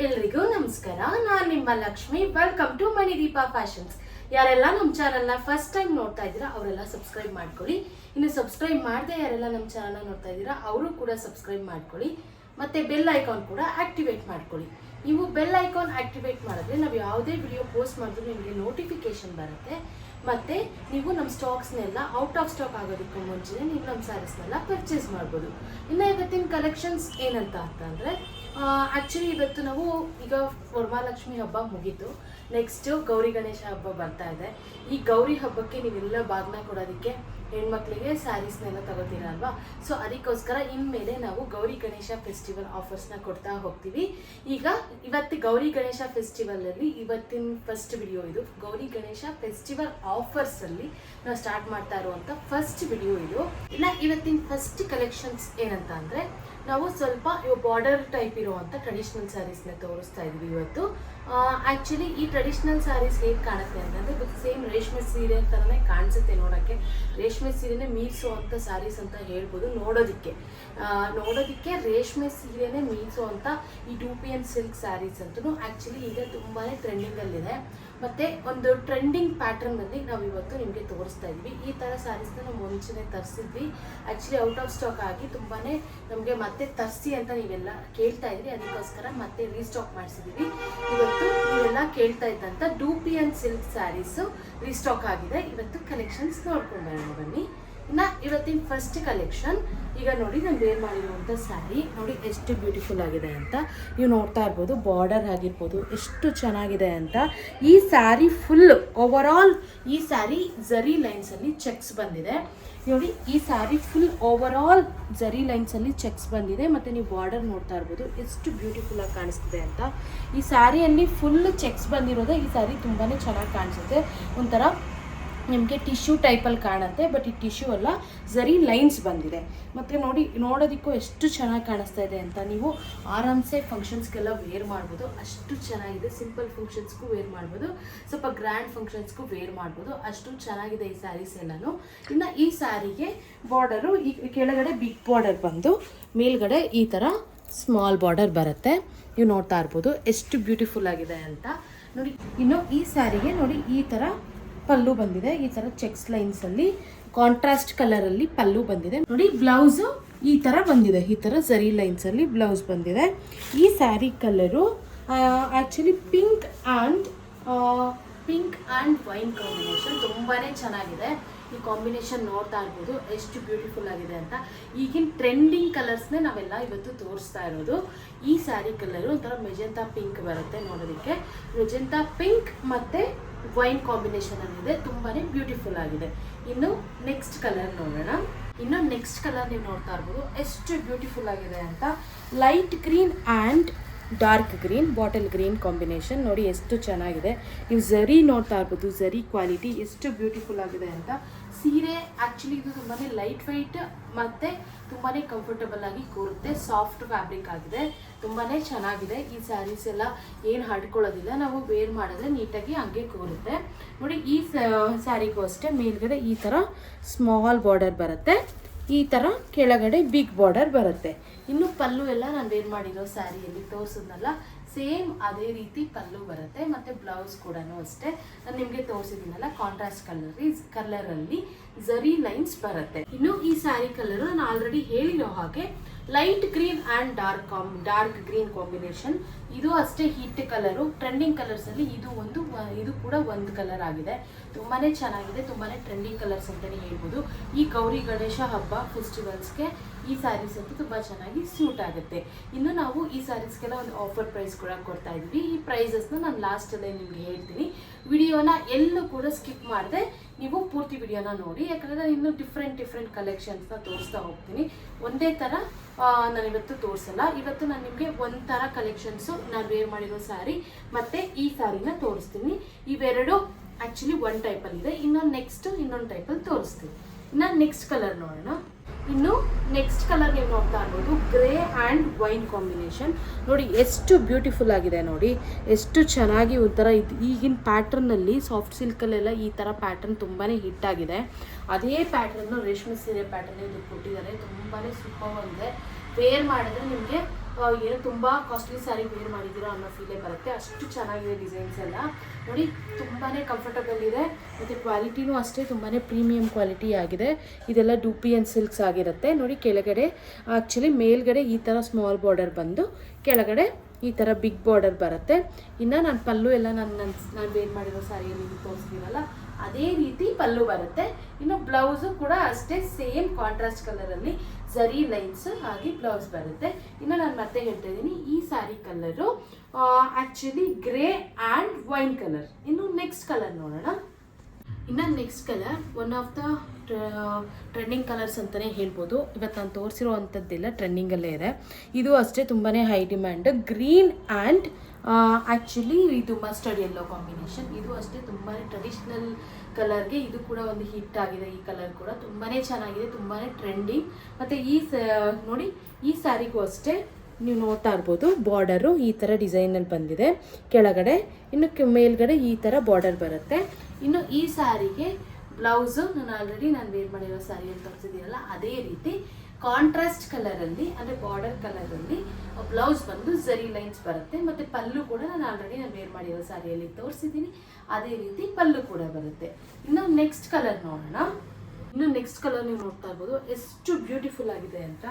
ಎಲ್ರಿಗೂ ನಮಸ್ಕಾರ. ನಾನು ನಿಮ್ಮ Lakshmi. Welcome to Manideepa fashions ಯಾರೆಲ್ಲ ನಮ್ಮ ಚಾನಲ್ನ ಫಸ್ಟ್ ಟೈಮ್ ನೋಡ್ತಾ ಇದ್ದೀರಾ, ಅವರೆಲ್ಲ ಸಬ್ಸ್ಕ್ರೈಬ್ ಮಾಡ್ಕೊಳ್ಳಿ. ಇನ್ನು ಸಬ್ಸ್ಕ್ರೈಬ್ ಮಾಡದೆ ಯಾರೆಲ್ಲ ನಮ್ಮ ಚಾನಲ್ನ ನೋಡ್ತಾ ಇದ್ದೀರಾ, ಅವರು ಕೂಡ ಸಬ್ಸ್ಕ್ರೈಬ್ ಮಾಡ್ಕೊಳ್ಳಿ. ಮತ್ತೆ ಬೆಲ್ ಐಕಾನ್ ಕೂಡ ಆಕ್ಟಿವೇಟ್ ಮಾಡ್ಕೊಳ್ಳಿ. ನೀವು ಬೆಲ್ ಐಕಾನ್ ಆಕ್ಟಿವೇಟ್ ಮಾಡಿದ್ರೆ ನಾವು ಯಾವುದೇ ವಿಡಿಯೋ ಪೋಸ್ಟ್ ಮಾಡಿದ್ರು ನಿಮಗೆ ನೋಟಿಫಿಕೇಶನ್ ಬರುತ್ತೆ. ಮತ್ತೆ ನೀವು ನಮ್ಮ ಸ್ಟಾಕ್ಸ್ನೆಲ್ಲ ಔಟ್ ಆಫ್ ಸ್ಟಾಕ್ ಆಗೋದಕ್ಕೂ ಮುಂಚೆನೇ ನೀವು ನಮ್ಮ ಸ್ಯಾರೀಸ್ನೆಲ್ಲ ಪರ್ಚೇಸ್ ಮಾಡ್ಬೋದು. ಇನ್ನು ಇವತ್ತಿನ ಕಲೆಕ್ಷನ್ಸ್ ಏನಂತ ಅಂತಂದರೆ ಆ್ಯಕ್ಚುಲಿ ಇವತ್ತು ನಾವು ಈಗ ವರಮಹಾಲಕ್ಷ್ಮಿ ಹಬ್ಬ ಮುಗೀತು. ನೆಕ್ಸ್ಟ್ ಗೌರಿ ಗಣೇಶ ಹಬ್ಬ ಬರ್ತಾ ಇದೆ. ಈ ಗೌರಿ ಹಬ್ಬಕ್ಕೆ ನೀವೆಲ್ಲ ಬಾಗ್ನ ಕೊಡೋದಕ್ಕೆ ಹೆಣ್ಮಕ್ಳಿಗೆ ಸ್ಯಾರೀಸ್ನೆಲ್ಲ ತಗೋತೀರ ಅಲ್ವಾ ಸೊ ಅದಕ್ಕೋಸ್ಕರ ಇನ್ಮೇಲೆ ನಾವು ಗೌರಿ ಗಣೇಶ ಫೆಸ್ಟಿವಲ್ ಆಫರ್ಸ್ನ ಕೊಡ್ತಾ ಹೋಗ್ತೀವಿ. ಈಗ ಇವತ್ತು ಗೌರಿ ಗಣೇಶ ಫೆಸ್ಟಿವಲ್ ಅಲ್ಲಿ ಇವತ್ತಿನ ಫಸ್ಟ್ ವಿಡಿಯೋ ಇದು. ಗೌರಿ ಗಣೇಶ ಫೆಸ್ಟಿವಲ್ ಆಫರ್ಸ್ ಅಲ್ಲಿ ನಾವು ಸ್ಟಾರ್ಟ್ ಮಾಡ್ತಾ ಇರುವಂತ ಫಸ್ಟ್ ವಿಡಿಯೋ ಇದು. ಇಲ್ಲ ಇವತ್ತಿನ ಫಸ್ಟ್ ಕಲೆಕ್ಷನ್ಸ್ ಏನಂತ ಅಂದರೆ, ನಾವು ಸ್ವಲ್ಪ ಬಾರ್ಡರ್ ಟೈಪ್ ಇರುವಂತ ಟ್ರೆಡಿಷನಲ್ ಸ್ಯಾರೀಸ್ನ ತೋರಿಸ್ತಾ ಇದ್ವಿ ಇವತ್ತು. ಆ್ಯಕ್ಚುಲಿ ಈ ಟ್ರೆಡಿಷನಲ್ ಸ್ಯಾರೀಸ್ ಹೇಗೆ ಕಾಣುತ್ತೆ ಅಂತಂದ್ರೆ ಸೇಮ್ ರೇಷ್ಮೆ ಸೀರೆ ಥರನೇ ಕಾಣಿಸುತ್ತೆ ನೋಡೋಕ್ಕೆ. ರೇಷ್ಮೆ ಸೀರೆನೇ ಮೀರಿಸುವಂಥ ಸ್ಯಾರೀಸ್ ಅಂತ ಹೇಳ್ಬೋದು ನೋಡೋದಕ್ಕೆ. ನೋಡೋದಕ್ಕೆ ರೇಷ್ಮೆ ಸೀರೆನೇ ಮೀರಿಸುವಂಥ ಈ two P N silk sarees ಅಂತೂ ಆ್ಯಕ್ಚುಲಿ ಈಗ ತುಂಬಾ ಟ್ರೆಂಡಿಂಗಲ್ಲಿದೆ. ಮತ್ತು ಒಂದು ಟ್ರೆಂಡಿಂಗ್ ಪ್ಯಾಟರ್ನಲ್ಲಿ ನಾವು ಇವತ್ತು ನಿಮಗೆ ತೋರಿಸ್ತಾ ಇದ್ವಿ ಈ ಥರ ಸ್ಯಾರೀಸ್ನ ನಾವು ಮುಂಚೆನೇ ತರಿಸಿದ್ವಿ. ಆ್ಯಕ್ಚುಲಿ ಔಟ್ ಆಫ್ ಸ್ಟಾಕ್ ಆಗಿ ತುಂಬಾ ನಮಗೆ ಮತ್ತೆ ತರಿಸಿ ಅಂತ ನೀವೆಲ್ಲ ಕೇಳ್ತಾ ಇದ್ರಿ. ಅದಕ್ಕೋಸ್ಕರ ಮತ್ತೆ ರೀಸ್ಟಾಕ್ ಮಾಡಿಸಿದ್ವಿ ಇವತ್ತು ಕೇಳ್ತಾ ಇದ್ದಂಥ two P N silk sarees restock ಆಗಿದೆ. ಇವತ್ತು ಕಲೆಕ್ಷನ್ಸ್ ನೋಡ್ಕೊಂಡು ಬನ್ನಿ. ಇನ್ನ ಇವತ್ತಿನ ಫಸ್ಟ್ ಕಲೆಕ್ಷನ್ ಈಗ ನೋಡಿ ನಾನು ವೇರ್ ಮಾಡಿರುವಂಥ ಸ್ಯಾರಿ ನೋಡಿ ಎಷ್ಟು ಬ್ಯೂಟಿಫುಲ್ ಆಗಿದೆ ಅಂತ. ನೀವು ನೋಡ್ತಾ ಇರ್ಬೋದು ಬಾರ್ಡರ್ ಆಗಿರ್ಬೋದು ಎಷ್ಟು ಚೆನ್ನಾಗಿದೆ ಅಂತ. ಈ ಸ್ಯಾರಿ ಫುಲ್ ಓವರ್ ಆಲ್ ಈ ಸ್ಯಾರಿ ಜರಿ ಲೈನ್ಸಲ್ಲಿ ಚೆಕ್ಸ್ ಬಂದಿದೆ. ನೋಡಿ, ಈ ಸ್ಯಾರಿ ಫುಲ್ ಓವರ್ ಆಲ್ ಜರಿ ಲೈನ್ಸಲ್ಲಿ ಚೆಕ್ಸ್ ಬಂದಿದೆ. ಮತ್ತು ನೀವು ಬಾರ್ಡರ್ ನೋಡ್ತಾ ಇರ್ಬೋದು, ಎಷ್ಟು ಬ್ಯೂಟಿಫುಲ್ ಆಗಿ ಕಾಣಿಸ್ತಿದೆ ಅಂತ. ಈ ಸ್ಯಾರಿಯಲ್ಲಿ ಫುಲ್ ಚೆಕ್ಸ್ ಬಂದಿರೋದೇ ಈ ಸ್ಯಾರಿ ತುಂಬಾ ಚೆನ್ನಾಗಿ ಕಾಣಿಸುತ್ತೆ. ಒಂಥರ ನಿಮಗೆ ಟಿಶ್ಯೂ ಟೈಪಲ್ಲಿ ಕಾಣುತ್ತೆ, ಬಟ್ ಈ ಟಿಶ್ಯೂ ಅಲ್ಲ ಝರಿ ಲೈನ್ಸ್ ಬಂದಿದೆ. ಮತ್ತು ನೋಡಿ, ನೋಡೋದಕ್ಕೂ ಎಷ್ಟು ಚೆನ್ನಾಗಿ ಕಾಣಿಸ್ತಾ ಇದೆ ಅಂತ ನೀವು ಆರಾಮ್ಸೆ ಫಂಕ್ಷನ್ಸ್ಗೆಲ್ಲ ವೇರ್ ಮಾಡ್ಬೋದು. ಅಷ್ಟು ಚೆನ್ನಾಗಿದೆ, ಸಿಂಪಲ್ ಫಂಕ್ಷನ್ಸ್ಗೂ ವೇರ್ ಮಾಡ್ಬೋದು. ಸ್ವಲ್ಪ ಗ್ರ್ಯಾಂಡ್ ಫಂಕ್ಷನ್ಸ್ಗೂ ವೇರ್ ಮಾಡ್ಬೋದು. ಅಷ್ಟು ಚೆನ್ನಾಗಿದೆ ಈ ಸ್ಯಾರೀಸ್ ಎಲ್ಲನೂ. ಇನ್ನು ಈ ಸ್ಯಾರಿಗೆ ಬಾರ್ಡರು, ಈ ಕೆಳಗಡೆ ಬಿಗ್ ಬಾರ್ಡರ್ ಬಂದು, ಮೇಲ್ಗಡೆ ಈ ಥರ ಸ್ಮಾಲ್ ಬಾರ್ಡರ್ ಬರುತ್ತೆ. ನೀವು ನೋಡ್ತಾ ಇರ್ಬೋದು, ಎಷ್ಟು ಬ್ಯೂಟಿಫುಲ್ ಆಗಿದೆ ಅಂತ. ನೋಡಿ, ಇನ್ನು ಈ ಸ್ಯಾರಿಗೆ ನೋಡಿ, ಈ ಥರ ಪಲ್ಲು ಬಂದಿದೆ. ಈ ಥರ ಚೆಕ್ಸ್ ಲೈನ್ಸಲ್ಲಿ ಕಾಂಟ್ರಾಸ್ಟ್ ಕಲರಲ್ಲಿ ಪಲ್ಲು ಬಂದಿದೆ. ನೋಡಿ ಬ್ಲೌಸ್ ಈ ಥರ ಬಂದಿದೆ. ಈ ಥರ ಸರಿ ಲೈನ್ಸಲ್ಲಿ ಬ್ಲೌಸ್ ಬಂದಿದೆ. ಈ saree colour actually pink and pink and wine combination ತುಂಬಾ ಚೆನ್ನಾಗಿದೆ. ಈ ಕಾಂಬಿನೇಷನ್ ನೋಡ್ತಾ ಇರ್ಬೋದು. ಎಷ್ಟು ಬ್ಯೂಟಿಫುಲ್ ಆಗಿದೆ ಅಂತ. ಈಗಿನ ಟ್ರೆಂಡಿಂಗ್ ಕಲರ್ಸ್ನೇ ನಾವೆಲ್ಲ ಇವತ್ತು ತೋರಿಸ್ತಾ ಇರೋದು. ಈ ಸ್ಯಾರಿ ಕಲರು ಒಂಥರ ಮೆಜೆಂತಾ ಪಿಂಕ್ ಬರುತ್ತೆ ನೋಡೋದಕ್ಕೆ. ಮೆಜೆಂತಾ ಪಿಂಕ್ ಮತ್ತು ವೈನ್ ಕಾಂಬಿನೇಷನ್ ಅಲ್ಲಿದೆ ತುಂಬಾನೇ ಬ್ಯೂಟಿಫುಲ್ ಆಗಿದೆ. ಇನ್ನು ನೆಕ್ಸ್ಟ್ ಕಲರ್ ನೋಡೋಣ. ಇನ್ನು ನೆಕ್ಸ್ಟ್ ಕಲರ್ ನೀವು ನೋಡ್ತಾ ಇರ್ಬೋದು. ಎಷ್ಟು ಬ್ಯೂಟಿಫುಲ್ ಆಗಿದೆ ಅಂತ. Light green and dark green bottle green combination ನೋಡಿ ಎಷ್ಟು ಚೆನ್ನಾಗಿದೆ. ನೀವು ಝರಿ ನೋಡ್ತಾ ಇರ್ಬೋದು. ಝರಿ ಕ್ವಾಲಿಟಿ ಎಷ್ಟು ಬ್ಯೂಟಿಫುಲ್ ಆಗಿದೆ ಅಂತ. ಸೀರೆ ಆ್ಯಕ್ಚುಲಿ ಇದು ತುಂಬಾ ಲೈಟ್ ವೈಟ್ ಮತ್ತು ತುಂಬಾ ಕಂಫರ್ಟಬಲ್ ಆಗಿ ಕೂರುತ್ತೆ. ಸಾಫ್ಟ್ ಫ್ಯಾಬ್ರಿಕ್ ಆಗಿದೆ. ತುಂಬಾ ಚೆನ್ನಾಗಿದೆ. ಈ ಸ್ಯಾರೀಸ್ ಎಲ್ಲ ಏನು ಹಡ್ಕೊಳ್ಳೋದಿಲ್ಲ ನಾವು ವೇರ್ ಮಾಡಿದ್ರೆ ನೀಟಾಗಿ ಹಂಗೆ ಕೂರುತ್ತೆ. ನೋಡಿ ಈ ಸ್ಯಾರಿಗೂ ಅಷ್ಟೇ ಮೇಲ್ಗಡೆ ಈ ಥರ ಸ್ಮಾಲ್ ಬಾರ್ಡರ್ ಬರುತ್ತೆ. ಈ ಥರ ಕೆಳಗಡೆ ಬಿಗ್ ಬಾರ್ಡರ್ ಬರುತ್ತೆ. ಇನ್ನು ಪಲ್ಲು ಎಲ್ಲ ನಾನು ವೇರ್ ಮಾಡಿರೋ ಸ್ಯಾರಿಯಲ್ಲಿ ತೋರಿಸಿದ್ನಲ್ಲ ಸೇಮ್ ಅದೇ ರೀತಿ ಪಲ್ಲು ಬರುತ್ತೆ, ಮತ್ತು ಬ್ಲೌಸ್ ಕೂಡ ಅಷ್ಟೇ. ನಾನು ನಿಮಗೆ ತೋರಿಸಿದ್ದೀನಲ್ಲ ಕಾಂಟ್ರಾಸ್ಟ್ ಕಲರ್ ಕಲರಲ್ಲಿ ಝರಿ ಲೈನ್ಸ್ ಬರುತ್ತೆ. ಇನ್ನು ಈ ಸ್ಯಾರಿ ಕಲರ್ ನಾನು ಆಲ್ರೆಡಿ ಹೇಳಿರೋ ಹಾಗೆ light green and dark calm dark green combination ಇದು ಅಷ್ಟೇ ಹಿಟ್ ಕಲರು ಟ್ರೆಂಡಿಂಗ್ ಕಲರ್ಸಲ್ಲಿ ಇದು ಒಂದು, ಇದು ಕೂಡ ಒಂದು ಕಲರ್ ಆಗಿದೆ. ತುಂಬಾ ಚೆನ್ನಾಗಿದೆ ತುಂಬಾ ಟ್ರೆಂಡಿಂಗ್ ಕಲರ್ಸ್ ಅಂತಲೇ ಹೇಳ್ಬೋದು. ಈ ಗೌರಿ ಗಣೇಶ ಹಬ್ಬ ಫೆಸ್ಟಿವಲ್ಸ್ಗೆ ಈ ಸ್ಯಾರೀಸ್ ಅಂತೂ ತುಂಬ ಚೆನ್ನಾಗಿ ಸೂಟ್ ಆಗುತ್ತೆ. ಇನ್ನು ನಾವು ಈ ಸ್ಯಾರೀಸ್ಗೆಲ್ಲ ಒಂದು ಆಫರ್ ಪ್ರೈಸ್ ಕೂಡ ಕೊಡ್ತಾ ಇದ್ವಿ ಈ ಪ್ರೈಸಸ್ನ ನಾನು ಲಾಸ್ಟಲ್ಲೇ ನಿಮಗೆ ಹೇಳ್ತೀನಿ. ವಿಡಿಯೋನ ಎಲ್ಲೂ ಕೂಡ ಸ್ಕಿಪ್ ಮಾಡದೆ. ನೀವು ಪೂರ್ತಿ ವಿಡಿಯೋನ ನೋಡಿ. ಯಾಕಂದರೆ ನಾನು ಇನ್ನೂ ಡಿಫ್ರೆಂಟ್ ಡಿಫ್ರೆಂಟ್ ಕಲೆಕ್ಷನ್ಸ್ನ ತೋರಿಸ್ತಾ ಹೋಗ್ತೀನಿ. ಒಂದೇ ಥರ ನಾನು ಇವತ್ತು ತೋರಿಸಲ್ಲ. ಇವತ್ತು ನಾನು ನಿಮಗೆ ಒಂಥರ ಕಲೆಕ್ಷನ್ಸು ನಾನು ವೇರ್ ಮಾಡಿರೋ ಸ್ಯಾರಿ ಮತ್ತು ಈ ಸ್ಯಾರಿನ ತೋರಿಸ್ತೀನಿ. ಇವೆರಡು ಆ್ಯಕ್ಚುಲಿ ಒನ್ ಟೈಪಲ್ಲಿದೆ ಇನ್ನೊಂದು ನೆಕ್ಸ್ಟ್ ಇನ್ನೊಂದು ಟೈಪಲ್ಲಿ ತೋರಿಸ್ತೀನಿ. ಇನ್ನು ನೆಕ್ಸ್ಟ್ ಕಲರ್ ನೋಡೋಣ. ಇನ್ನು ನೆಕ್ಸ್ಟ್ ಕಲರ್ ನೀವು ನೋಡ್ತಾ ಇರ್ಬೋದು ಗ್ರೇ ಆ್ಯಂಡ್ ವೈನ್ ಕಾಂಬಿನೇಷನ್ ನೋಡಿ, ಎಷ್ಟು ಬ್ಯೂಟಿಫುಲ್ ಆಗಿದೆ ನೋಡಿ. ಎಷ್ಟು ಚೆನ್ನಾಗಿ ಒಂಥರ ಇದು ಈಗಿನ ಪ್ಯಾಟ್ರನ್ನಲ್ಲಿ ಸಾಫ್ಟ್ ಸಿಲ್ಕಲ್ಲೆಲ್ಲ ಈ ಥರ ಪ್ಯಾಟರ್ನ್ ತುಂಬಾ ಹಿಟ್ ಆಗಿದೆ. ಅದೇ ಪ್ಯಾಟ್ರನ್ನು ರೇಷ್ಮೆ ಸೀರೆ ಪ್ಯಾಟರ್ನ್ ಇದು ಕೊಟ್ಟಿದ್ದಾರೆ. ತುಂಬಾ ಸೂಪರ್ ಆಗಿದೆ. ವೇರ್ ಮಾಡಿದ್ರೆ ನಿಮಗೆ ಏನು ತುಂಬ ಕಾಸ್ಟ್ಲಿ ಸ್ಯಾರಿ ವೇರ್ ಮಾಡಿದ್ದೀರಾ ಅನ್ನೋ ಫೀಲೇ ಬರುತ್ತೆ. ಅಷ್ಟು ಚೆನ್ನಾಗಿದೆ ಡಿಸೈನ್ಸ್ ಎಲ್ಲ. ನೋಡಿ ತುಂಬಾ ಕಂಫರ್ಟಬಲ್ ಇದೆ. ಮತ್ತು ಕ್ವಾಲಿಟಿನೂ ಅಷ್ಟೇ ತುಂಬಾ ಪ್ರೀಮಿಯಂ ಕ್ವಾಲಿಟಿ ಆಗಿದೆ. ಇದೆಲ್ಲ ಡೂಪಿಯನ್ ಸಿಲ್ಕ್ಸ್ ಆಗಿರುತ್ತೆ. ನೋಡಿ, ಕೆಳಗಡೆ ಆ್ಯಕ್ಚುಲಿ ಮೇಲ್ಗಡೆ ಈ ಥರ ಸ್ಮಾಲ್ ಬಾರ್ಡರ್ ಬಂದು, ಕೆಳಗಡೆ ಈ ಥರ ಬಿಗ್ ಬಾರ್ಡರ್ ಬರುತ್ತೆ. ಇನ್ನು ನಾನು ಪಲ್ಲು ಎಲ್ಲ ನಾನು ನನ್ನ ನಾನು ವೇರ್ ಮಾಡಿರೋ ಸ್ಯಾರಿಯಲ್ಲಿ ತೋರಿಸ್ತೀವಲ್ಲ ಅದೇ ರೀತಿ ಪಲ್ಲು ಬರುತ್ತೆ. ಇನ್ನು ಬ್ಲೌಸು ಕೂಡ ಅಷ್ಟೇ ಸೇಮ್ ಕಾಂಟ್ರಾಸ್ಟ್ ಕಲರಲ್ಲಿ ಝರಿ ಲೈನ್ಸ್ ಹಾಗೆ ಬ್ಲೌಸ್ ಬರುತ್ತೆ. ಇನ್ನು ನಾನು ಮತ್ತೆ ಹೇಳ್ತಾ ಇದ್ದೀನಿ, ಈ saree colour actually grey and wine colour ಇನ್ನು ನೆಕ್ಸ್ಟ್ ಕಲರ್ ನೋಡೋಣ. ಇನ್ನು next colour one of the trending colours ಅಂತಲೇ ಹೇಳ್ಬೋದು. ಇವತ್ತು ನಾನು ತೋರಿಸಿರೋ ಅಂಥದ್ದೆಲ್ಲ ಟ್ರೆಂಡಿಂಗಲ್ಲೇ ಇದೆ. ಇದು ಅಷ್ಟೇ ತುಂಬಾ high demand green and actually ಇದು ಮಸ್ಟರ್ಡ್ ಎಲ್ಲೋ ಕಾಂಬಿನೇಷನ್ ಇದು ಅಷ್ಟೇ ತುಂಬಾ ಟ್ರೆಡಿಷ್ನಲ್ ಕಲರ್ಗೆ ಇದು ಕೂಡ ಒಂದು ಹಿಟ್ ಆಗಿದೆ, ಈ ಕಲರ್ ಕೂಡ. ತುಂಬಾ ಚೆನ್ನಾಗಿದೆ ತುಂಬಾ ಟ್ರೆಂಡಿಂಗ್ ಮತ್ತು ಈ ನೋಡಿ, ಈ ಸ್ಯಾರಿಗೂ ಅಷ್ಟೇ ನೀವು ನೋಡ್ತಾ ಇರ್ಬೋದು ಬಾರ್ಡರು ಈ ಥರ ಡಿಸೈನಲ್ಲಿ ಬಂದಿದೆ. ಕೆಳಗಡೆ, ಇನ್ನು ಮೇಲ್ಗಡೆ ಈ ಥರ ಬಾರ್ಡರ್ ಬರುತ್ತೆ. ಇನ್ನು ಈ ಸ್ಯಾರಿಗೆ ಬ್ಲೌಸು ನಾನು ಆಲ್ರೆಡಿ ನಾನು ವೇರ್ ಮಾಡಿರೋ ಸ್ಯಾರಿಯಲ್ಲಿ ತೋರಿಸಿದ್ದೀರಲ್ಲ ಅದೇ ರೀತಿ ಕಾಂಟ್ರಾಸ್ಟ್ ಕಲರಲ್ಲಿ ಅಂದರೆ ಬಾರ್ಡರ್ ಕಲರಲ್ಲಿ ಬ್ಲೌಸ್ ಬಂದು ಝರಿ ಲೈನ್ಸ್ ಬರುತ್ತೆ. ಮತ್ತು ಪಲ್ಲು ಕೂಡ ನಾನು ಆಲ್ರೆಡಿ ನಾನು ವೇರ್ ಮಾಡಿರೋ ಸ್ಯಾರಿಯಲ್ಲಿ ತೋರಿಸಿದ್ದೀನಿ. ಅದೇ ರೀತಿ ಪಲ್ಲು ಕೂಡ ಬರುತ್ತೆ. ಇನ್ನು ನೆಕ್ಸ್ಟ್ ಕಲರ್ ನೋಡೋಣ. ಇನ್ನು ನೆಕ್ಸ್ಟ್ ಕಲರ್ ನೀವು ನೋಡ್ತಾ ಇರ್ಬೋದು. ಎಷ್ಟು ಬ್ಯೂಟಿಫುಲ್ ಆಗಿದೆ ಅಂತ.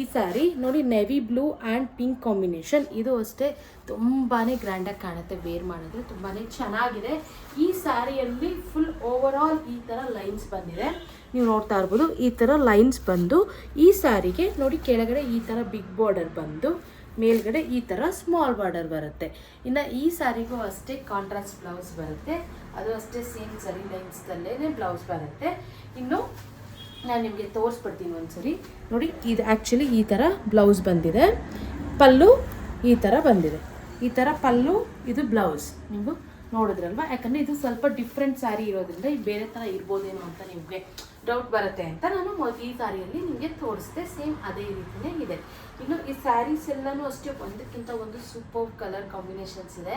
ಈ ಸ್ಯಾರಿ ನೋಡಿ navy blue and pink combination ಇದು ಅಷ್ಟೇ ತುಂಬಾ ಗ್ರ್ಯಾಂಡಾಗಿ ಕಾಣುತ್ತೆ ವೇರ್ ಮಾಡಿದ್ರೆ ತುಂಬಾ ಚೆನ್ನಾಗಿದೆ. ಈ ಸ್ಯಾರಿಯಲ್ಲಿ ಫುಲ್ ಓವರ್ ಆಲ್ ಈ ಥರ ಲೈನ್ಸ್ ಬಂದಿದೆ. ನೀವು ನೋಡ್ತಾ ಇರ್ಬೋದು ಈ ಥರ ಲೈನ್ಸ್ ಬಂದು ಈ ಸ್ಯಾರಿಗೆ ನೋಡಿ ಕೆಳಗಡೆ ಈ ಥರ ಬಿಗ್ ಬಾರ್ಡರ್ ಬಂದು ಮೇಲ್ಗಡೆ ಈ ಥರ ಸ್ಮಾಲ್ ಬಾರ್ಡರ್ ಬರುತ್ತೆ. ಇನ್ನು ಈ ಸ್ಯಾರಿಗೂ ಅಷ್ಟೇ ಕಾಂಟ್ರಾಸ್ಟ್ ಬ್ಲೌಸ್ ಬರುತ್ತೆ. ಅದು ಅಷ್ಟೇ ಸೇಮ್ ಸರಿ ಲೈನ್ಸ್ದಲ್ಲೇ ಬ್ಲೌಸ್ ಬರುತ್ತೆ. ಇನ್ನು ನಾನು ನಿಮಗೆ ತೋರಿಸ್ಬಿಡ್ತೀನಿ ಒಂದ್ಸರಿ. ನೋಡಿ, ಇದು ಆ್ಯಕ್ಚುಲಿ ಈ ಥರ ಬ್ಲೌಸ್ ಬಂದಿದೆ. ಪಲ್ಲು ಈ ಥರ ಬಂದಿದೆ. ಈ ಥರ ಪಲ್ಲು, ಇದು ಬ್ಲೌಸ್ ನೀವು ನೋಡಿದ್ರಲ್ವಾ? ಯಾಕಂದರೆ ಇದು ಸ್ವಲ್ಪ ಡಿಫ್ರೆಂಟ್ ಸ್ಯಾರಿ ಇರೋದ್ರಿಂದ ಬೇರೆ ಥರ ಇರ್ಬೋದೇನೋ ಅಂತ ನಿಮಗೆ ಡೌಟ್ ಬರುತ್ತೆ ಅಂತ ನಾನು ಈ ಸಾರಿಯಲ್ಲಿ ನಿಮಗೆ ತೋರಿಸಿದೆ ಸೇಮ್ ಅದೇ ರೀತಿಯೇ ಇದೆ. ಇನ್ನು ಈ ಸ್ಯಾರೀಸ್ ಎಲ್ಲನೂ ಅಷ್ಟೇ ಒಂದಕ್ಕಿಂತ ಒಂದು ಸೂಪರ್ ಕಲರ್ ಕಾಂಬಿನೇಷನ್ಸ್ ಇದೆ.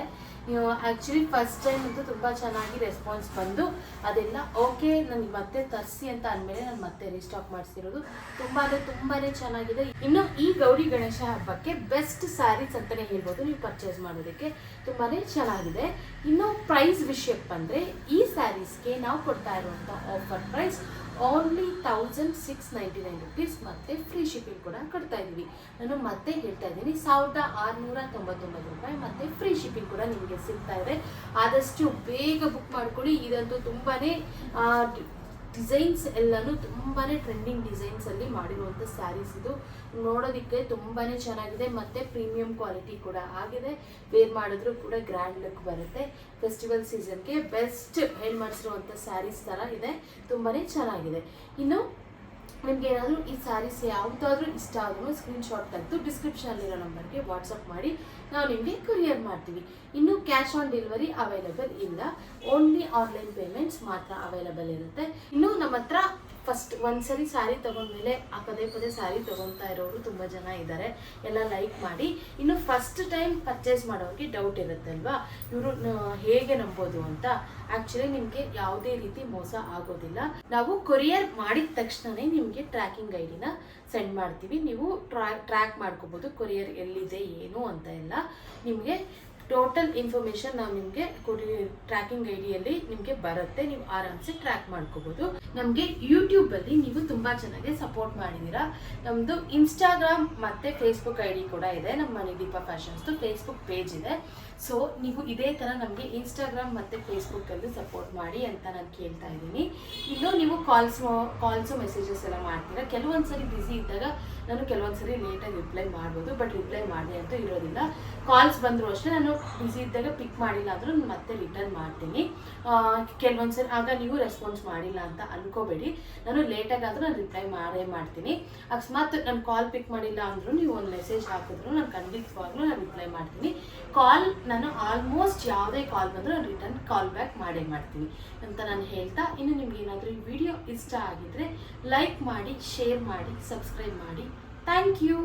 ಆ್ಯಕ್ಚುಲಿ ಫಸ್ಟ್ ಟೈಮ್ ಅಂತೂ ತುಂಬ ಚೆನ್ನಾಗಿ ರೆಸ್ಪಾನ್ಸ್ ಬಂದು ಅದೆಲ್ಲ ಓಕೆ ನನಗೆ ಮತ್ತೆ ತರಿಸಿ ಅಂತ ಅಂದಮೇಲೆ ನಾನು ಮತ್ತೆ ರೀಸ್ಟಾಕ್ ಮಾಡಿಸಿರೋದು ತುಂಬ ಅಂದರೆ ತುಂಬಾ ಚೆನ್ನಾಗಿದೆ. ಇನ್ನು ಈ ಗೌರಿ ಗಣೇಶ ಹಬ್ಬಕ್ಕೆ ಬೆಸ್ಟ್ ಸ್ಯಾರೀಸ್ ಅಂತಲೇ ಹೇಳ್ಬೋದು ನೀವು ಪರ್ಚೇಸ್ ಮಾಡೋದಕ್ಕೆ. ತುಂಬಾ ಚೆನ್ನಾಗಿದೆ. ಇನ್ನು ಪ್ರೈಸ್ ವಿಷಯಕ್ಕೆ ಬಂದರೆ ಈ ಸ್ಯಾರೀಸ್ಗೆ ನಾವು ಕೊಡ್ತಾ ಇರುವಂಥ offer price only thousand six ninety nine rupees ಮತ್ತೆ ಫ್ರೀ ಶಿಪ್ಪಿಂಗ್ ಕೂಡ ಕೊಡ್ತಾ ಇದ್ದೀವಿ. ನಾನು ಮತ್ತೆ ಹೇಳ್ತಾ ಇದ್ದೀನಿ, ಸಾವಿರದ ಆರುನೂರ ತೊಂಬತ್ತೊಂಬತ್ತು ರೂಪಾಯಿ ಮತ್ತೆ ಫ್ರೀ ಶಿಪ್ಪಿಂಗ್ ಕೂಡ ನಿಮಗೆ ಸಿಗ್ತಾ ಇದೆ. ಆದಷ್ಟು ಬೇಗ ಬುಕ್ ಮಾಡ್ಕೊಳ್ಳಿ. ಇದಂತೂ ತುಂಬಾ ಡಿಸೈನ್ಸ್ ಎಲ್ಲನೂ ತುಂಬಾ ಟ್ರೆಂಡಿಂಗ್ ಡಿಸೈನ್ಸ್ ಅಲ್ಲಿ ಮಾಡಿರುವಂಥ ಸ್ಯಾರೀಸ್ ಇದು. ನೋಡೋದಕ್ಕೆ ತುಂಬಾ ಚೆನ್ನಾಗಿದೆ. ಮತ್ತು ಪ್ರೀಮಿಯಂ ಕ್ವಾಲಿಟಿ ಕೂಡ ಆಗಿದೆ. ವೇರ್ ಮಾಡಿದ್ರು ಕೂಡ ಗ್ರ್ಯಾಂಡ್ ಲುಕ್ ಬರುತ್ತೆ. ಫೆಸ್ಟಿವಲ್ ಸೀಸನ್ಗೆ ಬೆಸ್ಟ್ ಹೇಳಿ ಮಾಡಿಸಿರುವಂಥ ಸ್ಯಾರೀಸ್ ಥರ ಇದೆ. ತುಂಬಾ ಚೆನ್ನಾಗಿದೆ. ಇನ್ನು ನಿಮ್ಗೆ ಏನಾದರೂ ಈ ಸ್ಯಾರೀಸ್ ಯಾವುದಾದ್ರೂ ಇಷ್ಟ ಆದ್ರೂ ಸ್ಕ್ರೀನ್ಶಾಟ್ ತೆಗೆದು ಡಿಸ್ಕ್ರಿಪ್ಷನಲ್ಲಿರೋ ನಂಬರ್ಗೆ ವಾಟ್ಸಪ್ ಮಾಡಿ. ನಾವು ನಿಮಗೆ ಕೊರಿಯರ್ ಮಾಡ್ತೀವಿ. ಇನ್ನು ಕ್ಯಾಶ್ ಆನ್ ಡೆಲಿವರಿ ಅವೈಲಬಲ್ ಇಲ್ಲ. ಓನ್ಲಿ ಆನ್ಲೈನ್ ಪೇಮೆಂಟ್ಸ್ ಮಾತ್ರ ಅವೈಲಬಲ್ ಇರುತ್ತೆ. ಇನ್ನು ನಮ್ಮ ಹತ್ರ ಫಸ್ಟ್ ಒಂದ್ಸರಿ ಸ್ಯಾರಿ ತಗೊಂಡ್ಮೇಲೆ ಆ ಪದೇ ಪದೇ ಸ್ಯಾರಿ ತಗೊತಾ ಇರೋರು ತುಂಬ ಜನ ಇದ್ದಾರೆ ಎಲ್ಲ ಲೈಕ್ ಮಾಡಿ. ಇನ್ನು ಫಸ್ಟ್ ಟೈಮ್ ಪರ್ಚೇಸ್ ಮಾಡೋರಿಗೆ ಡೌಟ್ ಇರುತ್ತೆ ಅಲ್ವಾ ಇವರು ಹೇಗೆ ನಂಬೋದು ಅಂತ? ಆ್ಯಕ್ಚುಲಿ ನಿಮಗೆ ಯಾವುದೇ ರೀತಿ ಮೋಸ ಆಗೋದಿಲ್ಲ. ನಾವು ಕೊರಿಯರ್ ಮಾಡಿದ ತಕ್ಷಣನೇ ನಿಮಗೆ ಟ್ರ್ಯಾಕಿಂಗ್ ಐಡಿನ ಸೆಂಡ್ ಮಾಡ್ತೀವಿ. ನೀವು ಟ್ರಾ ಟ್ರ್ಯಾಕ್ ಮಾಡ್ಕೋಬೋದು ಕೊರಿಯರ್ ಎಲ್ಲಿದೆ, ಏನು ಅಂತ ಎಲ್ಲ. ನಿಮಗೆ ಟೋಟಲ್ ಇನ್ಫಾರ್ಮೇಶನ್ ನಾವು ನಿಮಗೆ ಕೊಡಿ ಟ್ರ್ಯಾಕಿಂಗ್ ಐಡಿಯಲ್ಲಿ ನಿಮಗೆ ಬರುತ್ತೆ. ನೀವು ಆರಾಮ್ಸೆ ಟ್ರ್ಯಾಕ್ ಮಾಡ್ಕೋಬೋದು. ನಮಗೆ ಯೂಟ್ಯೂಬಲ್ಲಿ ನೀವು ತುಂಬ ಚೆನ್ನಾಗಿ ಸಪೋರ್ಟ್ ಮಾಡಿದ್ದೀರಾ ನಮ್ಮದು ಇನ್ಸ್ಟಾಗ್ರಾಮ್ ಮತ್ತು ಫೇಸ್ಬುಕ್ ಐ ಡಿ ಕೂಡ ಇದೆ. ನಮ್ಮ ಮನೆ ದೀಪ ಫೇಸ್ಬುಕ್ ಪೇಜ್ ಇದೆ. ಸೊ ನೀವು ಇದೇ ಥರ ನಮಗೆ ಇನ್ಸ್ಟಾಗ್ರಾಮ್ ಮತ್ತು ಫೇಸ್ಬುಕ್ಕಲ್ಲಿ ಸಪೋರ್ಟ್ ಮಾಡಿ ಅಂತ ನಾನು ಕೇಳ್ತಾ ಇದ್ದೀನಿ. ಇನ್ನು ನೀವು ಕಾಲ್ಸ್ ಕಾಲ್ಸು ಮೆಸೇಜಸ್ ಎಲ್ಲ ಮಾಡ್ತೀರಾ? ಕೆಲವೊಂದು ಸರಿ ಬ್ಯುಸಿ ಇದ್ದಾಗ ನಾನು ಕೆಲವೊಂದು ಸರಿ ಲೇಟಾಗಿ ರಿಪ್ಲೈ ಮಾಡ್ಬೋದು ಬಟ್ ರಿಪ್ಲೈ ಮಾಡಿದೆ ಅಂತ ಇರೋದಿಲ್ಲ. ಕಾಲ್ಸ್ ಬಂದರೂ ಅಷ್ಟೇ ನಾನು ಬ್ಯುಸಿ ಇದ್ದಾಗ ಪಿಕ್ ಮಾಡಿಲ್ಲ ಅಂದರೂ ಮತ್ತೆ ರಿಟರ್ನ್ ಮಾಡ್ತೀನಿ. ಕೆಲವೊಂದು ಸರಿ ಆಗ ನೀವು ರೆಸ್ಪಾನ್ಸ್ ಮಾಡಿಲ್ಲ ಅಂತ ಅನ್ಕೋಬೇಡಿ. ನಾನು ಲೇಟಾಗಾದರೂ ನಾನು ರಿಪ್ಲೈ ಮಾಡೇ ಮಾಡ್ತೀನಿ. ಅಕಸ್ಮಾತ್ ನಾನು ಕಾಲ್ ಪಿಕ್ ಮಾಡಿಲ್ಲ ಅಂದರೂ ನೀವು ಒಂದು ಮೆಸೇಜ್ ಹಾಕಿದ್ರು ನಾನು ಖಂಡಿತವಾಗ್ಲೂ ನಾನು ರಿಪ್ಲೈ ಮಾಡ್ತೀನಿ. ಕಾಲ್, ನಾನು ಆಲ್ಮೋಸ್ಟ್ ಯಾವುದೇ ಕಾಲ್ ಬಂದರೂ ರಿಟರ್ನ್ ಕಾಲ್ ಬ್ಯಾಕ್ ಮಾಡೇ ಮಾಡ್ತೀನಿ ಅಂತ ನಾನು ಹೇಳ್ತಾ, ಇನ್ನು ನಿಮ್ಗೆ ಏನಾದರೂ ಈ ವಿಡಿಯೋ ಇಷ್ಟ ಆಗಿದ್ದರೆ ಲೈಕ್ ಮಾಡಿ ಶೇರ್ ಮಾಡಿ ಸಬ್ಸ್ಕ್ರೈಬ್ ಮಾಡಿ. Thank you